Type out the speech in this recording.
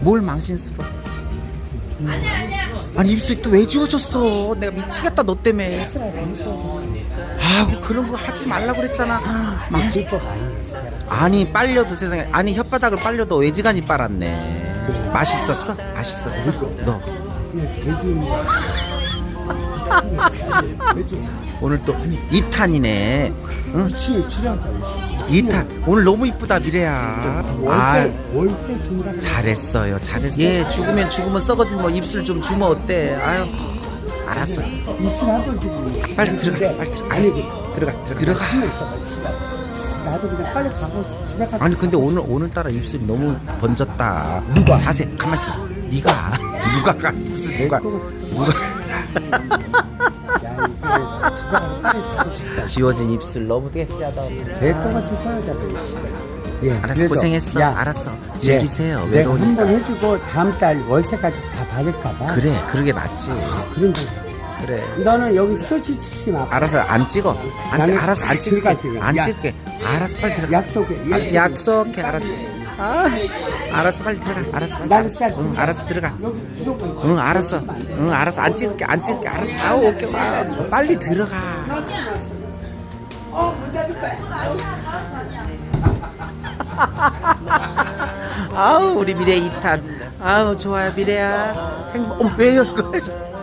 뭘 망신스러워? 아니 입술 또 왜 지워졌어? 내가 미치겠다 너 때문에. 아우 그런 거 하지 말라 그랬잖아. 망신. 아니 빨려도 세상에 아니 혓바닥을 빨려도 외지간이 빨았네. 맛있었어? 맛있었어? 너 오늘 또 2탄이네. 응? 그치, 치료한다. 2탄 오늘 너무 이쁘다 미래야. 아 월세, 월세 주무라. 잘했어요 잘했어. 얘 죽으면 죽으면 썩어도 뭐 입술 좀 주면 어때? 아유 알았어. 입술 한번 주고. 빨리 들어가 빨리 들어가. 아니, 그, 들어가 들어가. 들어가. 나도 그냥 빨리 가고 집에 가서. 아니 근데 오늘 오늘따라 입술이 너무 번졌다. 누가? 자세 가만 있어. 네가 누가 가 무슨 누가 누가 지워진 입술 너무 깨끗하다. 개똥 같은 소리잖아, 씨발. 예, 알았어 그래도, 고생했어. 야, 알았어 예, 즐기세요. 내가 한. 번 해주고 다음 달 월세까지 다 받을까봐. 그래 그러게 낫지. 그런 거. 그래. 너는 여기 솔직히 마. 알아서 안 찍어. 안 찍. 알았어 안 찍을게. 안 야. 찍을게. 알았어 빨리 들어가. 약속해. 아, 약속해. 알았어. 아, 알았어 빨리 들어가. 알았어 빨리. 응 알았어 들어가. 여기. 응 알았어. 응 알았어 안 찍을게 안 찍을게 알았어. 아우 오케이 와 빨리 들어가. 아우 우리 미래 2탄. 아우 좋아요 미래야. 행복. 어, 왜요?